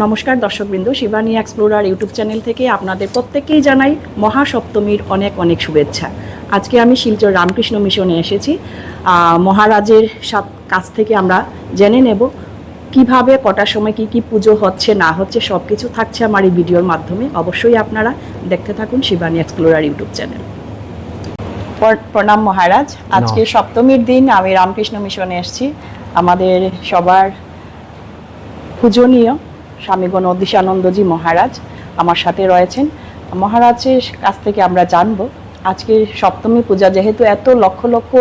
নমস্কার দর্শকবৃন্দ Shivani explorer YouTube channel থেকে আপনাদের প্রত্যেককেই জানাই মহাসপ্তমীর অনেক অনেক শুভেচ্ছা। আজকে আমি শিলচর রামকৃষ্ণ মিশনে এসেছি। মহারাজের সাথ কাছ থেকে আমরা জেনে নেব কীভাবে কটার সময় কি কি পুজো হচ্ছে না হচ্ছে সব কিছু থাকছে আমার এই ভিডিওর মাধ্যমে। অবশ্যই আপনারা দেখতে থাকুন শিবানী এক্সপ্লোরার ইউটিউব চ্যানেল। প্রণাম মহারাজ। আজকে সপ্তমীর দিন আমি রামকৃষ্ণ মিশনে এসেছি। আমাদের সবার পূজনীয় স্বামী গণদিশানন্দজি মহারাজ আমার সাথে রয়েছেন। মহারাজের কাছ থেকে আমরা জানব, আজকে সপ্তমী পূজা যেহেতু এত লক্ষ লক্ষ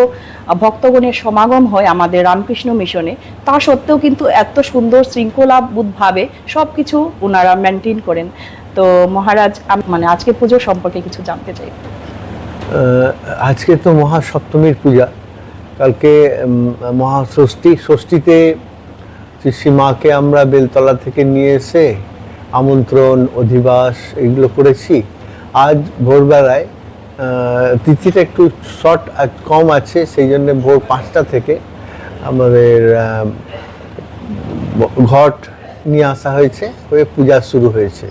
ভক্তগণের সমাগম হয় আমাদের রামকৃষ্ণ মিশনে, তা সত্ত্বেও কিন্তু এত সুন্দর শৃঙ্খলাবোধভাবে সব কিছু ওনারা মেনটেন করেন। তো মহারাজ মানে আজকে পুজো সম্পর্কে কিছু জানতে চাই। আজকে তো মহাসপ্তমীর পূজা। কালকে মহাষষ্ঠী ষষ্ঠীতে মাকে আমরা বেলতলা থেকে নিয়ে এসে আমন্ত্রণ, অধিবাস এগুলো করেছি। আজ ভোরবেলায় তিথিটা একটু শর্ট কম আছে, সেই জন্য ভোর পাঁচটা থেকে আমাদের ঘট নিয়ে আসা হয়েছে, হয়ে পূজা শুরু হয়েছে।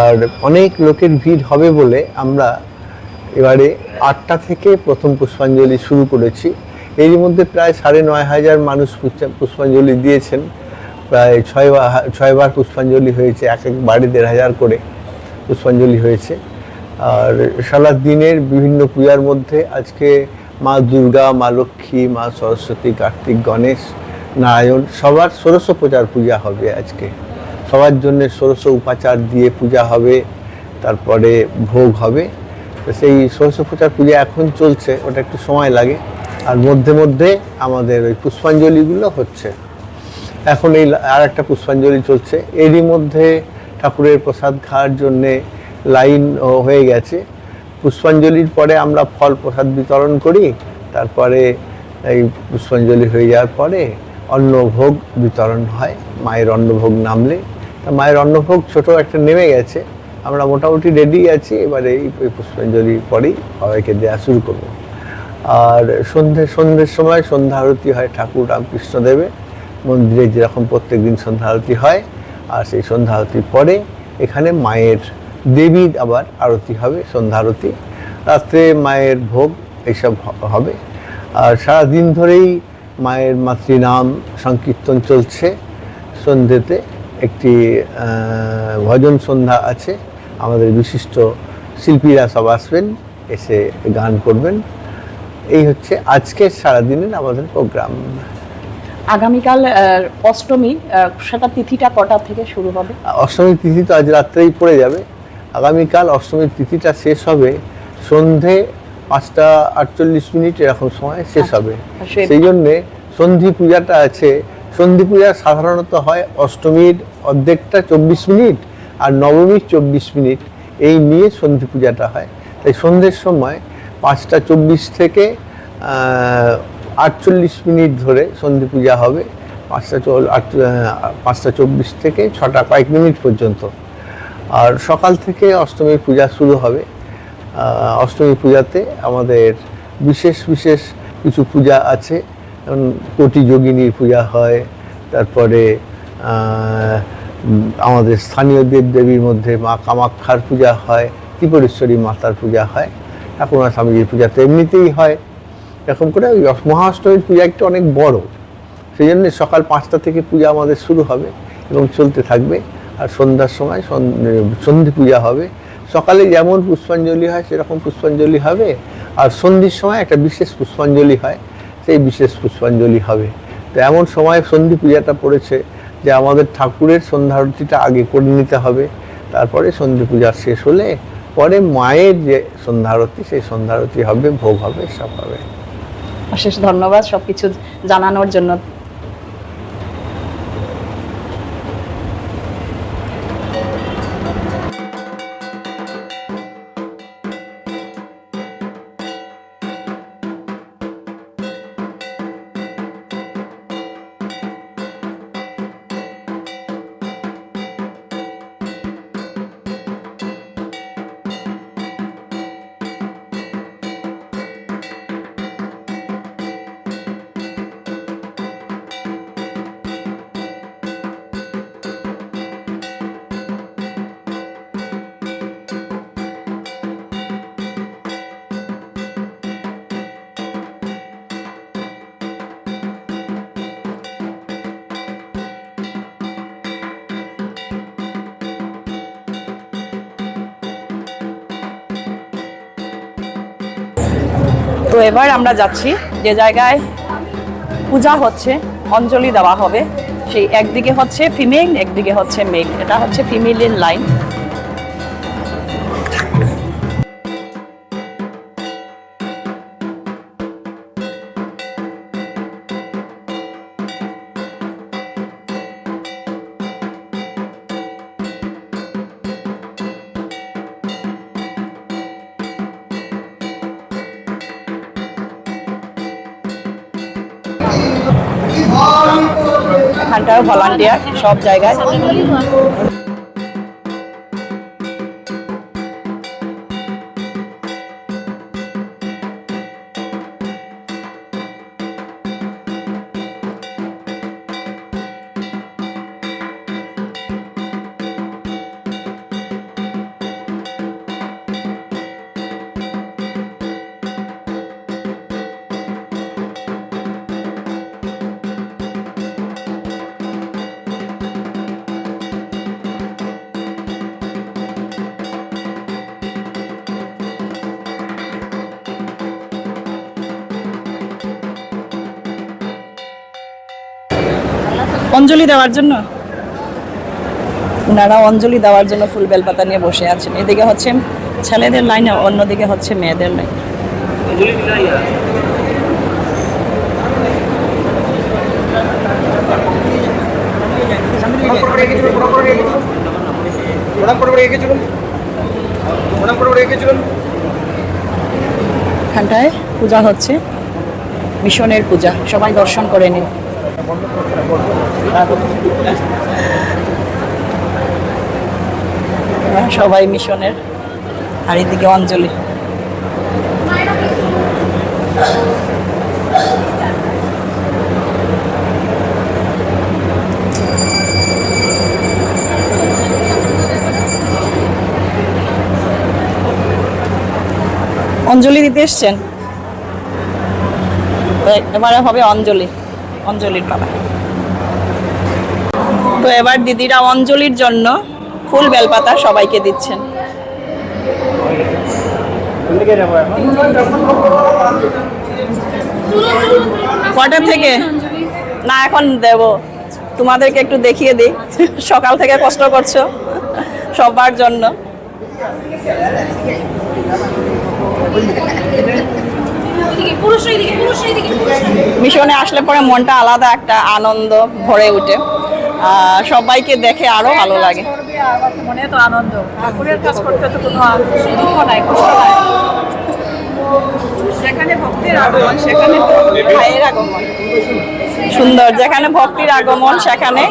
আর অনেক লোকের ভিড় হবে বলে আমরা এবারে আটটা থেকে প্রথম পুষ্পাঞ্জলি শুরু করেছি। এর মধ্যে প্রায় সাড়ে নয় হাজার মানুষ পুষ্পা- পুষ্পাঞ্জলি দিয়েছেন। প্রায় ছয় ছয়বার পুষ্পাঞ্জলি হয়েছে, এক এক বাড়ি দেড় হাজার করে পুষ্পাঞ্জলি হয়েছে। আর সারা দিনের বিভিন্ন পূজার মধ্যে আজকে মা দুর্গা, মা লক্ষ্মী, মা সরস্বতী, কার্তিক, গণেশ, নারায়ণ, সবার ষোড়শ পূজার পূজা হবে আজকে। সবার জন্য ষোড়শ উপাচার দিয়ে পূজা হবে, তারপরে ভোগ হবে। সেই ষোড়শ পূজার পূজা এখন চলছে, ওটা একটু সময় লাগে। আর মধ্যে মধ্যে আমাদের ওই পুষ্পাঞ্জলিগুলো হচ্ছে। এখন এই আর একটা পুষ্পাঞ্জলি চলছে। এরই মধ্যে ঠাকুরের প্রসাদ খাওয়ার জন্যে লাইন হয়ে গেছে। পুষ্পাঞ্জলির পরে আমরা ফল প্রসাদ বিতরণ করি, তারপরে এই পুষ্পাঞ্জলি হয়ে যাওয়ার পরে অন্নভোগ বিতরণ হয়, মায়ের অন্নভোগ নামলে। তা মায়ের অন্নভোগ ছোট একটা নেমে গেছে। আমরা মোটামুটি রেডি আছি, এবারে এই পুষ্পাঞ্জলির পরেই সবাইকে দেওয়া শুরু করব। আর সন্ধে, সন্ধ্যের সময় সন্ধ্যা আরতি হয় ঠাকুর রামকৃষ্ণ দেবে। মন্দিরে যেরকম প্রত্যেক দিন সন্ধ্যা আরতি হয়, আর সেই সন্ধ্যা আরতির পরে এখানে মায়ের দেবীর আবার আরতি হবে, সন্ধ্যা আরতি। রাত্রে মায়ের ভোগ এইসব হবে। আর সারা দিন ধরেই মায়ের মাতৃনাম সংকীর্তন চলছে। সন্ধ্যেতে একটি ভজন সন্ধ্যা আছে। আমাদের বিশিষ্ট শিল্পীরা সব আসবেন, এসে গান করবেন। এই হচ্ছে আজকের সারাদিনের আমাদের প্রোগ্রাম। আগামীকাল অষ্টমী সেটা তিথিটা কটা থেকে শুরু হবে? অষ্টমীর তিথি তো আজ রাত্রেই পড়ে যাবে। আগামীকাল অষ্টমীর তিথিটা শেষ হবে। সন্ধে পাঁচটা আটচল্লিশ মিনিট এরকম সময় শেষ হবে। সে- সেই জন্যে সন্ধি পূজাটা আছে। সন্ধি পূজা সাধারণত হয় অষ্টমীর অর্ধেকটা চব্বিশ মিনিট আর নবমীর চব্বিশ মিনিট। এই নিয়ে সন্ধি পূজাটা হয়। তাই সন্ধ্যের সময় পাঁচটা চব্বিশ থেকে আটচল্লিশ মিনিট ধরে সন্ধি পূজা হবে। পাঁচটা আট পাঁচটা চব্বিশ থেকে ছটা কয়েক মিনিট পর্যন্ত। আর সকাল থেকে অষ্টমীর পূজা শুরু হবে। অষ্টমী পূজাতে আমাদের বিশেষ বিশেষ কিছু পূজা আছে। যেমন কোটি যোগিনীর পূজা হয়, তারপরে আমাদের স্থানীয় দেবদেবীর মধ্যে মা কামাক্ষার পূজা হয়, ত্রিপুরেশ্বরী মাতার পূজা হয়। ঠাকুরমা স্বামীজির পূজা তো এমনিতেই হয়। এরকম করে ওই মহাষ্টমীর পূজা একটু অনেক বড়। সেই জন্য সকাল পাঁচটা থেকে পূজা আমাদের শুরু হবে এবং চলতে থাকবে। আর সন্ধ্যার সময় সন- সন্ধি পূজা হবে। সকালে যেমন পুষ্পাঞ্জলি হয়, সেরকম পুষ্পাঞ্জলি হবে। আর সন্ধির সময় একটা বিশেষ পুষ্পাঞ্জলি হয়, সেই বিশেষ পুষ্পাঞ্জলি হবে। তো এমন সময় সন্ধি পূজাটা পড়েছে যে আমাদের ঠাকুরের সন্ধ্যা আরতিটা আগে করে নিতে হবে। তারপরে সন্ধি পূজা শেষ হলে পরে মায়ের যে সন্ধ্যারতি, সেই সন্ধ্যারতি হবে, ভোগ হবে, সব হবে। অশেষ ধন্যবাদ সবকিছু জানানোর জন্য। তো এবার আমরা যাচ্ছি। যে জায়গায় পূজা হচ্ছে, অঞ্জলি দেওয়া হবে। সেই একদিকে হচ্ছে ফিমেল, একদিকে হচ্ছে মেল এটা হচ্ছে ফিমেলের লাইন। ভলান্টিয়ার সব জায়গায়। অঞ্জলি দেওয়ার জন্য? ওনারা অঞ্জলি দেওয়ার জন্য ফুল বেলপাতা নিয়ে বসে আছেন। এদিকে হচ্ছে ছেলেদের লাইন অন্যদিকে হচ্ছে মেয়েদের লাইন। পূজা হচ্ছে। মিশনের পূজা। সবাই দর্শন করে নিন। সবাই মিশনের আর এদিকে অঞ্জলি। অঞ্জলি দিতে এসছেন? এবারে হবে অঞ্জলি অঞ্জলির পালা। তো এবার দিদিরা অঞ্জলির জন্য ফুল বেলপাতা সবাইকে দিচ্ছেন। কটা থেকে? না এখন দেব। তোমাদেরকে একটু দেখিয়ে দিই। সকাল থেকে কষ্ট করছ সবার জন্য। মিশনে আসলে পরে মনটা আলাদা একটা আনন্দ ভরে আহ, সবাইকে দেখে আরও ভালো লাগে। মনে তো আনন্দ। ঠাকুরের কাজ করতে তো কোনো দুঃখ নাই কষ্ট নাই। সেখানে ভক্তির আগমন সেখানে মায়ের আগমন। সুন্দর যেখানে ভক্তির আগমন সেখানে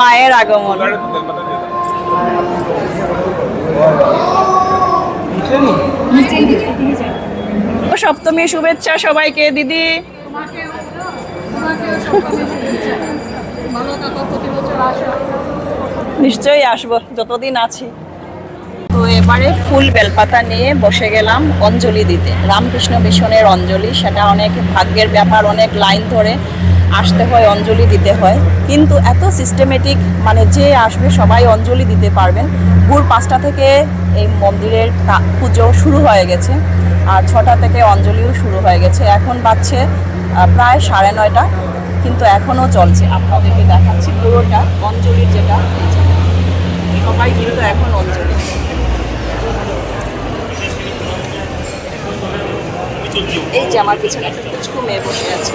মায়ের আগমন। সপ্তমী শুভেচ্ছা সবাইকে দিদি। নিশ্চয়ই আসব, যতদিন আছি। তো এবারে ফুল বেলপাতা নিয়ে বসে গেলাম অঞ্জলি দিতে। রামকৃষ্ণ মিশনের অঞ্জলি, সেটা অনেক ভাগ্যের ব্যাপার, অনেক লাইন ধরে আসতে হয়, অঞ্জলি দিতে হয়। কিন্তু এত সিস্টেমেটিক মানে যে আসবে সবাই অঞ্জলি দিতে পারবেন। ভোর পাঁচটা থেকে এই মন্দিরের পুজো শুরু হয়ে গেছে, আর ছটা থেকে অঞ্জলিও শুরু হয়ে গেছে। এখন বাজছে প্রায় সাড়ে নয়টা। কিন্তু এখনও চলছে। আপনাদেরকে দেখাচ্ছি পুরোটা, অঞ্জলির যেটা। সবাই কিন্তু এখন অঞ্জলি। এই যে আমার পিছনে একটা কুচকু মেয়ে বসে আছে।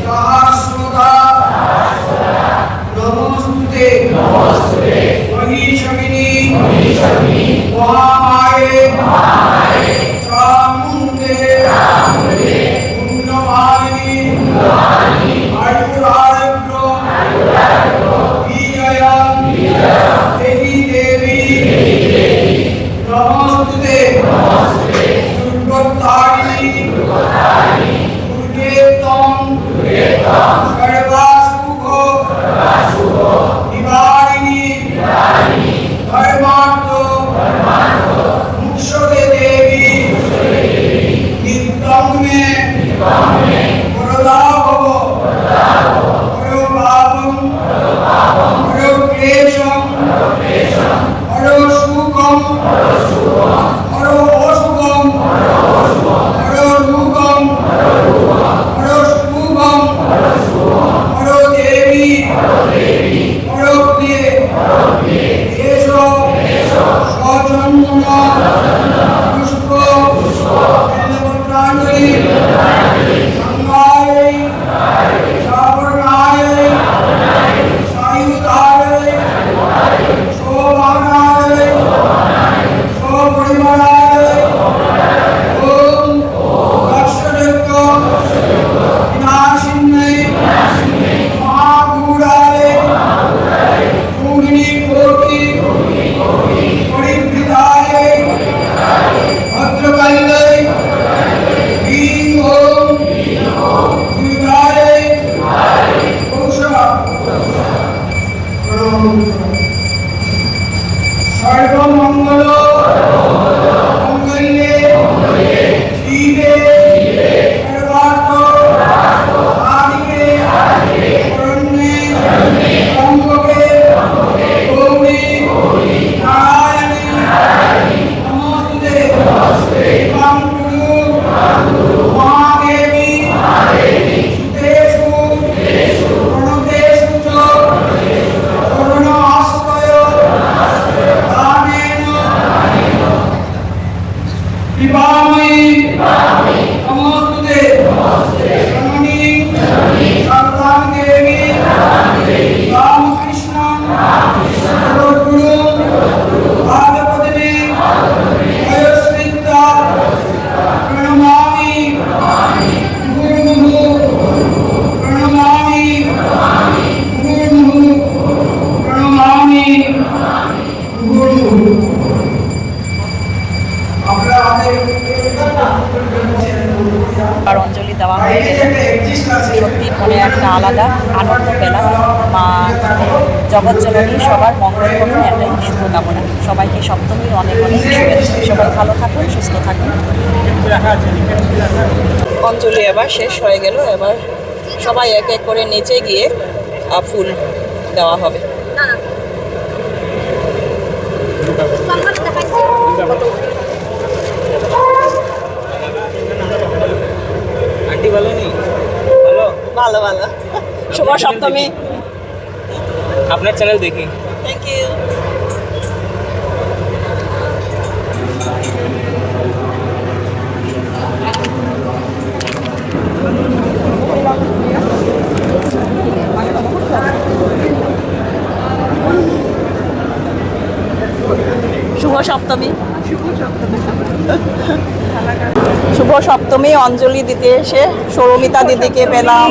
এবার শেষ হয়ে গেল এবার সবাই এক এক করে নিচে গিয়ে ফুল দেওয়া হবে। ভালো ভালো? শুভ সপ্তমী। আপনার চ্যানেল দেখি। সপ্তমী। শুভ সপ্তমী। অঞ্জলি দিতে এসে সৌমিতা দিদিকে পেলাম।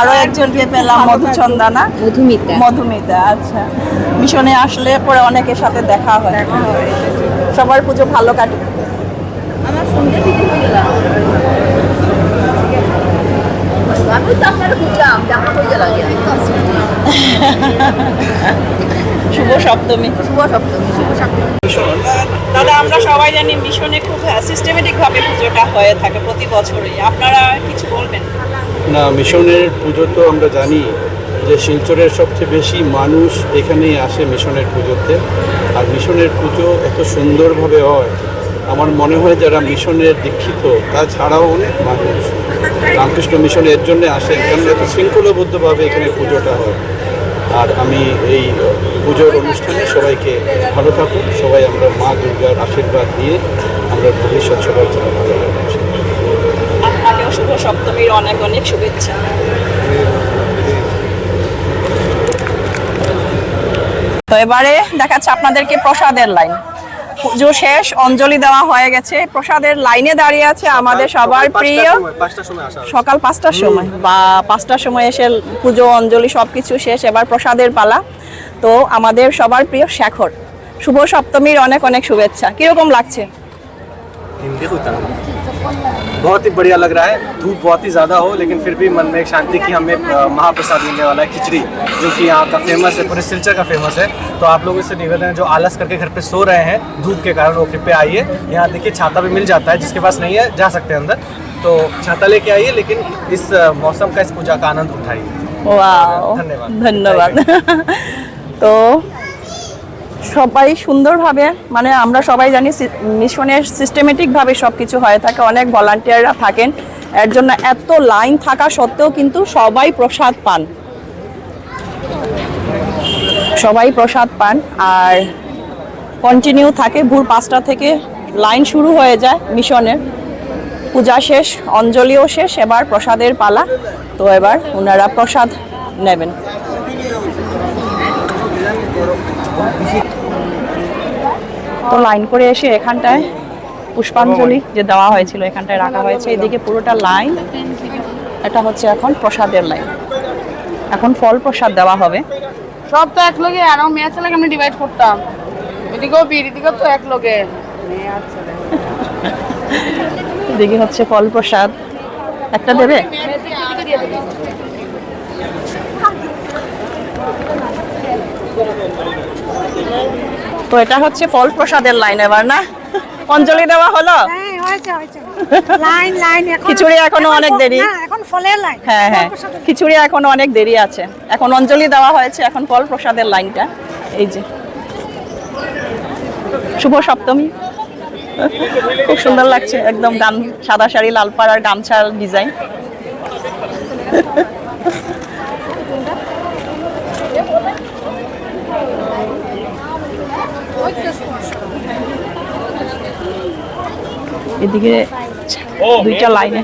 আরও একজনকে পেলাম মধুচন্দনা মধুমিতা। মধুমিতা আচ্ছা। মিশনে আসলে পরে অনেকের সাথে দেখা হয়। সবার পুজো ভালো কাটে আমার সন্ধ্যে থেকে হয়ে গেলাম আমি তো আপনার বুঝলাম দেখা হয়ে গেলাম শুভ সপ্তমী। শুভ সপ্তমী শুভ সপ্তমী। দাদা আমরা সবাই জানি মিশনে খুব সিস্টেমেটিক ভাবে পুজোটা হয়ে থাকে প্রতি বছরই। আপনারা কিছু বলবেন? না মিশনের পুজো তো আমরা জানি যে শিলচরের সবচেয়ে বেশি মানুষ এখানেই আসে মিশনের পুজোতে। আর মিশনের পুজো এত সুন্দরভাবে হয় আমার মনে হয় যারা মিশনের দীক্ষিত তাছাড়াও অনেক মানুষ। রামকৃষ্ণ মিশন এর জন্য আসেন কারণ এত শৃঙ্খলাবদ্ধভাবে এখানে পুজোটা হয়। আর আমি এই পুজোর অনুষ্ঠানে সবাইকে ভালো থাকুন। সবাই আমরা মা দুর্গার আশীর্বাদ দিয়ে আমরা ভবিষ্যৎ সবাই যেন ভালো শুভ সপ্তমীর অনেক অনেক শুভেচ্ছা। তো এবারে দেখাচ্ছে আপনাদেরকে প্রসাদের লাইন। পুজো শেষ অঞ্জলি দেওয়া হয়ে গেছে। প্রসাদের লাইনে দাঁড়িয়ে আছে আমাদের সবার প্রিয়। সকাল পাঁচটার সময় বা পাঁচটার সময় এসে পুজো অঞ্জলি সব কিছু শেষ এবার প্রসাদের পালা। তো আমাদের সবার প্রিয় শেখর। শুভ সপ্তমীর অনেক অনেক শুভেচ্ছা। কীরকম লাগছে? हिंदी उतरा। बहुत ही बढ़िया लग रहा है। धूप बहुत ही ज़्यादा हो लेकिन फिर भी मन में एक शांति की हमें महाप्रसाद मिलने वाला है खिचड़ी जो कि यहाँ का फ़ेमस है पूरे सिलचर का फ़ेमस है। तो आप लोगों से निवेदन है जो आलस करके घर पे सो रहे हैं धूप के कारण वो कृपया आइए। यहाँ देखिए छाता भी मिल जाता है जिसके पास नहीं है जा सकते हैं अंदर। तो छाता लेके आइए लेकिन इस मौसम का इस पूजा का आनंद उठाइए। धन्यवाद। धन्यवाद। तो সবাই সুন্দরভাবে মানে আমরা সবাই জানি মিশনের সিস্টেমেটিকভাবে সব কিছু হয়ে থাকে, অনেক ভলান্টিয়াররা থাকেন। এর জন্য এত লাইন থাকা সত্ত্বেও কিন্তু সবাই প্রসাদ পান। সবাই প্রসাদ পান, আর কন্টিনিউ থাকে, ভোর পাঁচটা থেকে লাইন শুরু হয়ে যায় মিশনের। পূজা শেষ, অঞ্জলিও শেষ, এবার প্রসাদের পালা। তো এবার ওনারা প্রসাদ নেবেন। লাইন করে এসে এখানটায় পুষ্পাঞ্জলি যে দেওয়া হয়েছিল এখানটায় রাখা হয়েছে। এদিকে পুরোটা লাইন এটা হচ্ছে এখন প্রসাদের লাইন। এখন ফল প্রসাদ দেওয়া হবে। সব তো এক লোকে আর মেয়ের ছেলেকে আমি ডিভাইড করতাম। এদিকেও বীর এদিকেও তো এক মেয়ে ছেলে এদিকে হচ্ছে ফল প্রসাদ। একটা দেবে? তো এটা হচ্ছে ফল প্রসাদের লাইন এবার না? অঞ্জলি দেওয়া হলো? হ্যাঁ খিচুড়ি এখনও অনেক দেরি। হ্যাঁ হ্যাঁ। খিচুড়ি এখনও অনেক দেরি আছে। এখন অঞ্জলি দেওয়া হয়েছে এখন ফল প্রসাদের লাইনটা। এই যে। শুভ সপ্তমী। খুব সুন্দর লাগছে একদম গান সাদা শাড়ি লাল পাড়ার গামছার ডিজাইন। এদিকে দুইটা লাইনে।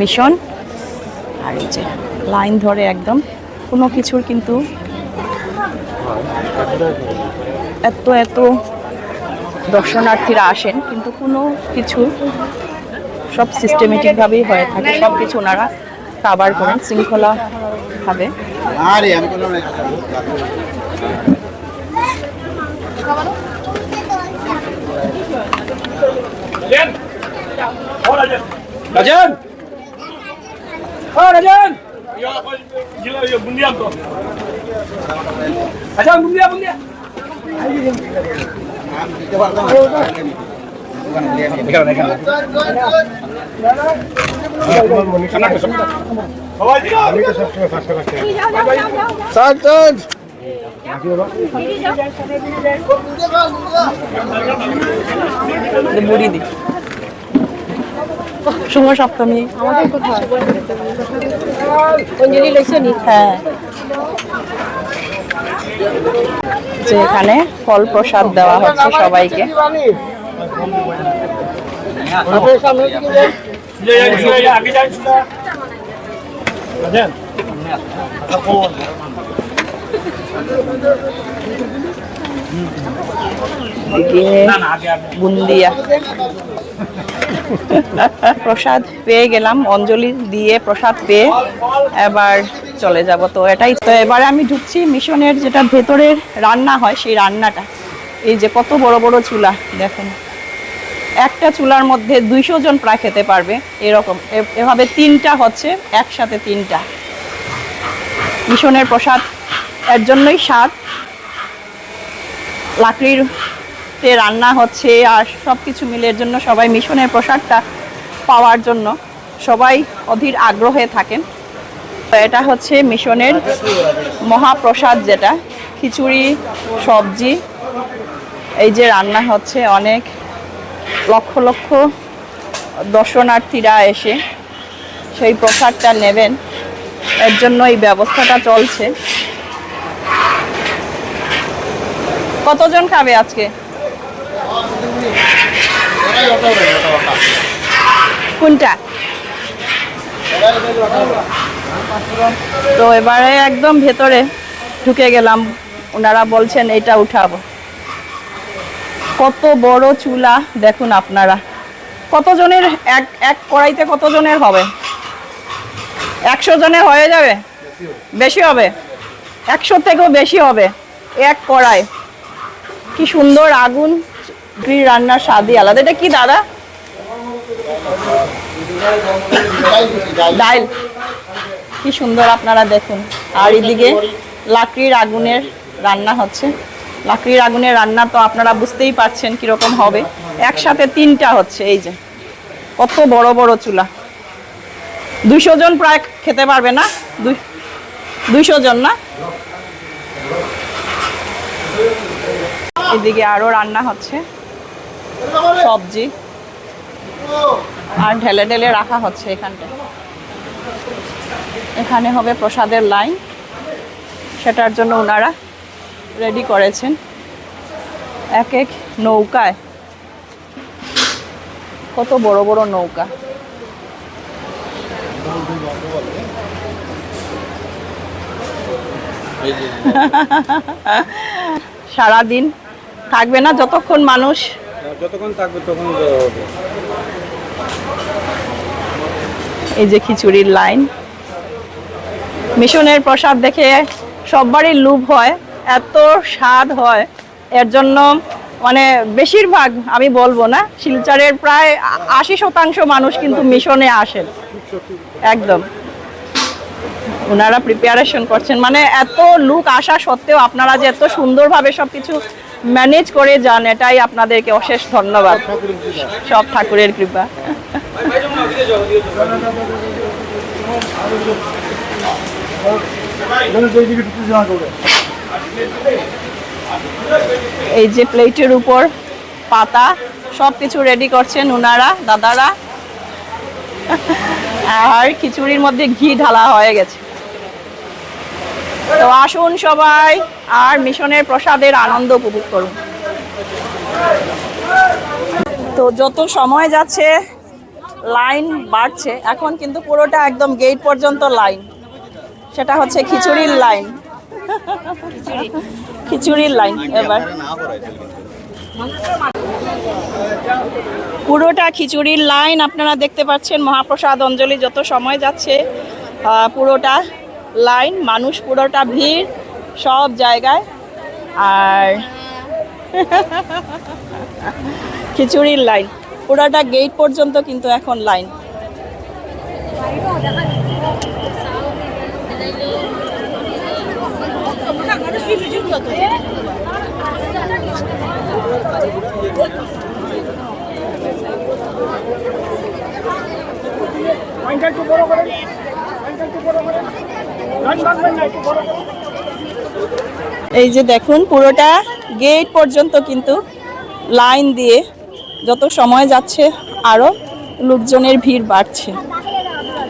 মিশন। আর এই যে লাইন ধরে একদম। কোনো কিছুর কিন্তু এত এত দর্শনার্থীরা আসেন কিন্তু কোনো কিছু সব সিস্টেমেটিকভাবেই হয়ে থাকে। সব কিছু ওনারা কাবার করেন শৃঙ্খলাভাবে। berapa tuh? Rajen! Oh Rajen! Rajen! Oh Rajen! Ya apa Gila ya, bunyi apa? Rajen, bunyi apa? Ayo, ayo, Sampai jumpa di video selanjutnya. মুড়ি শুভ সপ্তমী। আমাদের কোথায়? হ্যাঁ। যে এখানে ফল প্রসাদ দেওয়া হচ্ছে সবাইকে। আগে বুন্দিয়া? প্রসাদ পেয়ে গেলাম, অঞ্জলি দিয়ে প্রসাদ পেয়ে এবার চলে যাব। তো এটাই, তো এবারে আমি ঢুকছি মিশনের যেটা ভেতরের রান্না হয়, সেই রান্নাটা। এই যে কত বড় বড় চুলা, দেখুন। একটা চুলার মধ্যে দুইশো জন প্রায় খেতে পারবে, এরকম। এভাবে তিনটা হচ্ছে, একসাথে তিনটা। মিশনের প্রসাদ এর জন্যই স্বাদ। লাকড়ির তে রান্না হচ্ছে আর সব কিছু মিলে এর জন্য সবাই মিশনের প্রসাদটা পাওয়ার জন্য সবাই অধীর আগ্রহে থাকেন। তো এটা হচ্ছে মিশনের মহাপ্রসাদ যেটা, খিচুড়ি, সবজি। এই যে রান্না হচ্ছে অনেক লক্ষ লক্ষ দর্শনার্থীরা এসে সেই প্রসাদটা নেবেন। এর জন্য এই ব্যবস্থাটা চলছে। কতজন খাবে আজকে? কোনটা? তো এবারে একদম ভেতরে ঢুকে গেলাম। ওনারা বলছেন এটা উঠাবো। কত বড় চুলা, দেখুন আপনারা। কতজনের এক এক কড়াইতে কতজনের হবে? একশো জনের হয়ে যাবে? বেশি হবে? একশো থেকেও বেশি হবে এক কড়াই। কি সুন্দর আগুন রান্নার স্বাদই আলাদা। এটা কি, দাদা? ডাইল। কি সুন্দর আপনারা দেখুন। আর এদিকে লাকড়ির আগুনের রান্না হচ্ছে। লাকড়ির আগুনের রান্না তো আপনারা বুঝতেই পারছেন কীরকম হবে। একসাথে তিনটা হচ্ছে, এই যে। কত বড় বড় চুলা। দুইশো জন প্রায় খেতে পারবে না? দুই দুইশো জন না? এদিকে আরও রান্না হচ্ছে। সবজি। আর ঢেলে ঢেলে রাখা হচ্ছে এখানটায় এখানে হবে প্রসাদের লাইন। সেটার জন্য ওনারা রেডি করেছেন। এক এক নৌকায়। কত বড় বড় নৌকা। সারাদিন থাকবে না যতক্ষণ মানুষ যতক্ষণ থাকবে তখন এই যে খিচুড়ির লাইন। মিশনের প্রসাদ দেখে সববারই লোভ হয় এত স্বাদ হয়। এর জন্য মানে বেশিরভাগ আমি বলব না শিলচরের প্রায় আশি শতাংশ মানুষ কিন্তু মিশনে আসেন। একদম। ওনারা প্রিপারেশন করছেন। মানে এত লুক আসা সত্ত্বেও আপনারা যে এত সুন্দরভাবে সব কিছু ম্যানেজ করে যান, এটাই আপনাদেরকে অশেষ ধন্যবাদ। সব ঠাকুরের কৃপা। এই যে প্লেটের উপর পাতা সব কিছু রেডি করছেন উনারা, দাদারা। আর খিচুড়ির মধ্যে ঘি ঢালা হয়ে গেছে। তো আসুন সবাই, আর মিশনের প্রসাদের আনন্দ উপভোগ করুন। তো যত সময় যাচ্ছে, লাইন বাড়ছে। এখন কিন্তু পুরোটা একদম গেট পর্যন্ত লাইন। সেটা হচ্ছে খিচুড়ির লাইন। খিচুড়ির লাইন এবার। পুরোটা খিচুড়ির লাইন আপনারা দেখতে পাচ্ছেন। মহাপ্রসাদ অঞ্জলি যত সময় যাচ্ছে পুরোটা লাইন, মানুষ পুরোটা ভিড়, সব জায়গায়। আর খিচুড়ির লাইন। পুরোটা গেট পর্যন্ত কিন্তু এখন লাইন। এই যে দেখুন, পুরোটা গেট পর্যন্ত কিন্তু লাইন দিয়ে যত সময় যাচ্ছে আরও লোকজনের ভিড় বাড়ছে।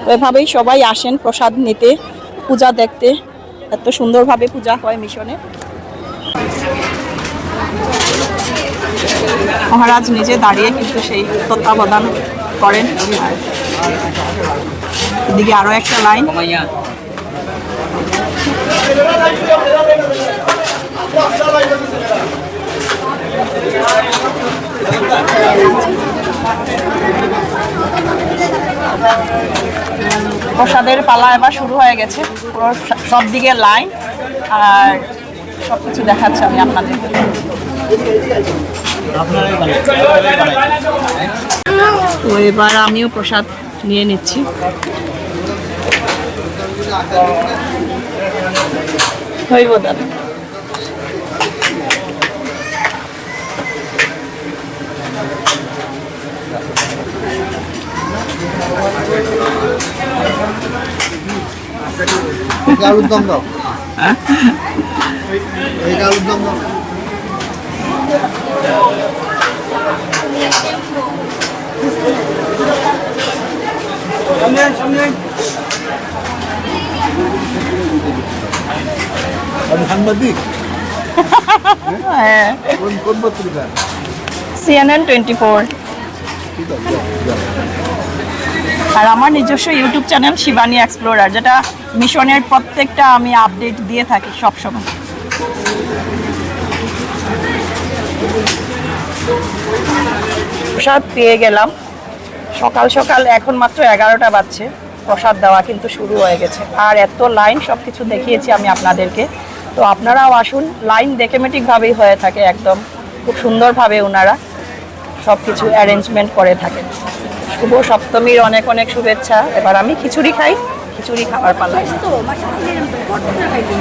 তো এভাবেই সবাই আসেন প্রসাদ নিতে, পূজা দেখতে। এত সুন্দরভাবে পূজা হয় মিশনে। মহারাজ নিজে দাঁড়িয়ে কিন্তু সেই তত্ত্বাবধান করেন। এদিকে আরও একটা লাইন প্রসাদের পালা এবার শুরু হয়ে গেছে। পুরো সব দিকে লাইন আর সব কিছু দেখাচ্ছে আমি আপনাদের। তো এবার আমিও প্রসাদ নিয়ে নিচ্ছি। হইব দাদা আলুর দম দাও। এই আলুর দম দাও। সাংবাদিক। হ্যাঁ। কোন কোন পত্রিকা? সিএনএন টোয়েন্টি ফোর আর আমার নিজস্ব ইউটিউব চ্যানেল শিবানী এক্সপ্লোরার যেটা মিশনের প্রত্যেকটা আমি আপডেট দিয়ে থাকি সবসময়। প্রসাদ পেয়ে গেলাম। সকাল সকাল এখন মাত্র এগারোটা বাজছে। প্রসাদ দেওয়া কিন্তু শুরু হয়ে গেছে। আর এত লাইন সব কিছু দেখিয়েছি আমি আপনাদেরকে। তো আপনারাও আসুন লাইন ডেকেমেটিকভাবেই হয়ে থাকে একদম। খুব সুন্দরভাবে ওনারা সব কিছু অ্যারেঞ্জমেন্ট করে থাকেন। শুভ সপ্তমীর অনেক অনেক শুভেচ্ছা। এবার আমি খিচুড়ি খাই। খিচুড়ি খাবার পালা।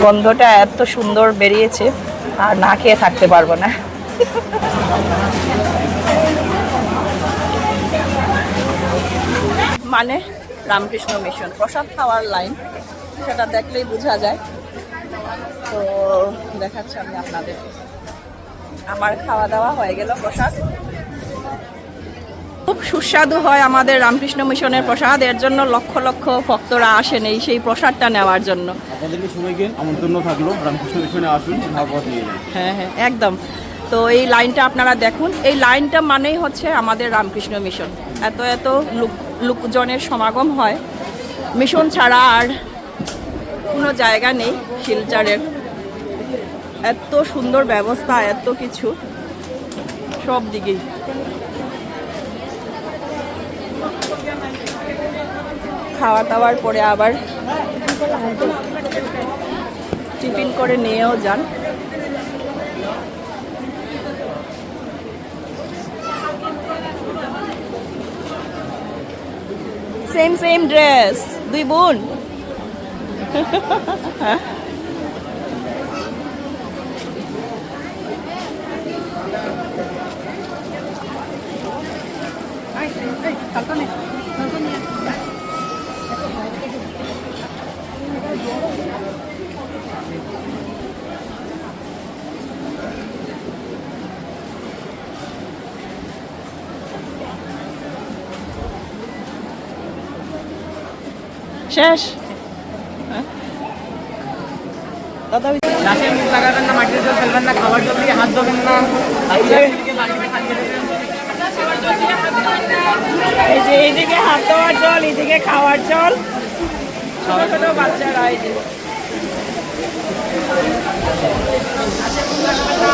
গন্ধটা এত সুন্দর বেরিয়েছে, আর না খেয়ে থাকতে পারব না। মানে রামকৃষ্ণ মিশন প্রসাদ খাওয়ার লাইন সেটা দেখলেই বোঝা যায়। তো দেখাচ্ছি আমি আপনাদের। আমার খাওয়া দাওয়া হয়ে গেল প্রসাদ। খুব সুস্বাদু হয় আমাদের রামকৃষ্ণ মিশনের প্রসাদ। এর জন্য লক্ষ লক্ষ ভক্তরা আসেন এই সেই প্রসাদটা নেওয়ার জন্য। আপনাদেরকে সবাইকে আমন্ত্রণ থাকল। রামকৃষ্ণ মিশনে আসুন ভাগবত নিয়ে হ্যাঁ হ্যাঁ একদম। তো এই লাইনটা আপনারা দেখুন। এই লাইনটা মানেই হচ্ছে আমাদের রামকৃষ্ণ মিশন। এত এত লোক লোকজনের সমাগম হয়। মিশন ছাড়া আর কোনো জায়গা নেই শিলচরের। এত সুন্দর ব্যবস্থা, এত কিছু। সব দিকেই। খাওয়া দাওয়ার পরে আবার টিফিন করে নিয়েও যান। সেম সেম ড্রেস দুই বোন। শেষ? দাদা ওই- মুখ লাগাবেন না মাটির জল ফেলবেন না খাবার জল দিয়ে হাত ধোবেন না। এই যে এইদিকে হাত জল এইদিকে খাওয়ার জল। ছোট ছোট বাচ্চারা এই যে।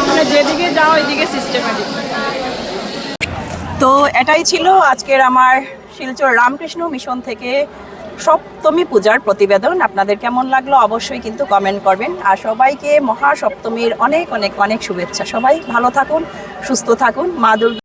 মানে যেদিকে যাও ওইদিকে সিস্টেমেটিক তো এটাই ছিল আজকের আমার শিলচর রামকৃষ্ণ মিশন থেকে সপ্তমী পূজার প্রতিবেদন। আপনাদের কেমন লাগল অবশ্যই কিন্তু কমেন্ট করবেন। আর সবাইকে মহাসপ্তমীর অনেক অনেক অনেক শুভেচ্ছা। সবাই ভালো থাকুন, সুস্থ থাকুন। মা দুর্গা